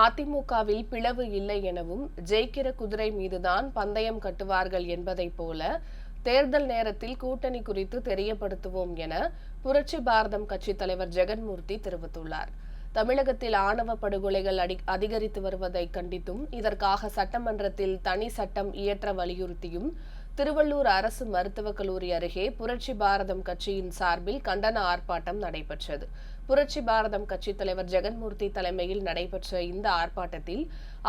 அதிமுகவில் பிளவு இல்லை எனவும் ஜெயிக்கிற குதிரை மீதுதான் பந்தயம் கட்டுவார்கள் என்பதைப் போல தேர்தல் நேரத்தில் கூட்டணி குறித்து தெரியப்படுத்துவோம் என புரட்சி பாரதம் கட்சித் தலைவர் ஜெகன்மூர்த்தி தெரிவித்துள்ளார். தமிழகத்தில் ஆணவ படுகொலைகள் அடி- அதிகரித்து வருவதை கண்டித்தும் இதற்காக சட்டமன்றத்தில் தனி சட்டம் இயற்ற வலியுறுத்தியும் திருவள்ளூர் அரசு மருத்துவக் கல்லூரி அருகே புரட்சி பாரதம் கட்சியின் சார்பில் கண்டன ஆர்ப்பாட்டம் நடைபெற்றது. புரட்சி பாரதம் கட்சித் தலைவர் ஜெகன்மூர்த்தி தலைமையில் நடைபெற்ற இந்த ஆர்ப்பாட்டத்தில்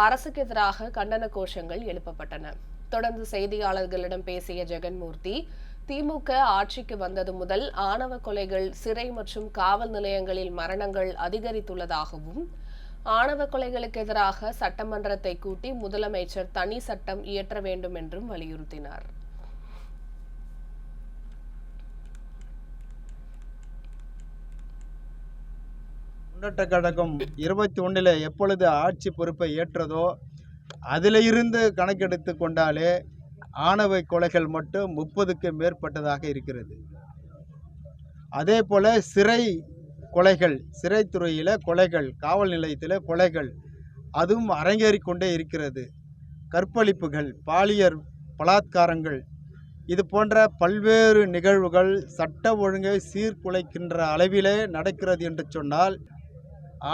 அரசுக்கு எதிராக கண்டன கோஷங்கள் எழுப்பப்பட்டன. தொடர்ந்து செய்தியாளர்களிடம் பேசிய ஜெகன்மூர்த்தி திமுக ஆட்சிக்கு வந்தது முதல் ஆணவ கொலைகள் சிறை மற்றும் காவல் நிலையங்களில் மரணங்கள் அதிகரித்துள்ளதாகவும் ஆணவ கொலைகளுக்கு எதிராக சட்டமன்றத்தை கூட்டி முதலமைச்சர் தனி சட்டம் இயற்ற வேண்டும் என்றும் வலியுறுத்தினார். முன்னேற்ற கழகம் இருபத்தி ஒன்றில் எப்பொழுது ஆட்சி பொறுப்பை ஏற்றதோ அதில் இருந்து கணக்கெடுத்து கொண்டாலே ஆணவ கொலைகள் மட்டும் முப்பதுக்கு மேற்பட்டதாக இருக்கிறது. அதே போல் சிறை கொலைகள் சிறைத்துறையில் கொலைகள் காவல் நிலையத்தில் கொலைகள் அதுவும் அரங்கேறிக்கொண்டே இருக்கிறது. கற்பழிப்புகள் பாலியல் பலாத்காரங்கள் இது போன்ற பல்வேறு நிகழ்வுகள் சட்ட ஒழுங்கை சீர்குலைக்கின்ற அளவிலே நடக்கிறது என்று சொன்னால்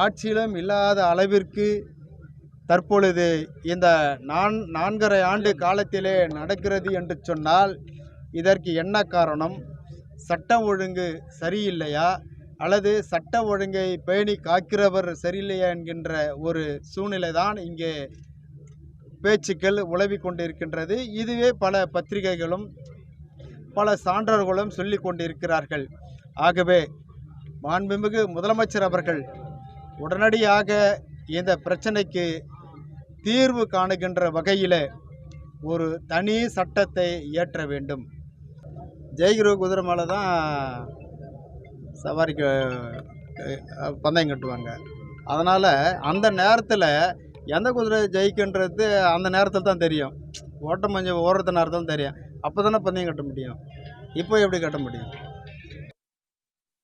ஆட்சியிலும் இல்லாத அளவிற்கு தற்பொழுது இந்த நான் நான்கரை ஆண்டு காலத்திலே நடக்கிறது என்று சொன்னால் இதற்கு என்ன காரணம்? சட்டம் ஒழுங்கு சரியில்லையா? அல்லது சட்ட ஒழுங்கை பேணி காக்கிறவர் சரியில்லையா என்கின்ற ஒரு சூழ்நிலை தான் இங்கே பேச்சுக்கள் உழவி கொண்டிருக்கின்றது. இதுவே பல பத்திரிகைகளும் பல சான்றோர்களும் சொல்லிக் கொண்டிருக்கிறார்கள். ஆகவே மாண்புமிகு முதலமைச்சர் அவர்கள் உடனடியாக இந்த பிரச்சனைக்கு தீர்வு காணுகின்ற வகையில் ஒரு தனி சட்டத்தை இயற்ற வேண்டும். ஜெய்குரு குதிரை மேலே தான் சவாரிக்கு பந்தயம் கட்டுவாங்க. அதனால் அந்த நேரத்தில் எந்த குதிரை ஜெயிக்குன்றது அந்த நேரத்தில் தான் தெரியும். ஓட்டம் கொஞ்சம் ஓடுறது நேரத்தில் தான் தெரியும். அப்போ தானே பந்தயம் கட்ட முடியும். இப்போ எப்படி கட்ட முடியும்?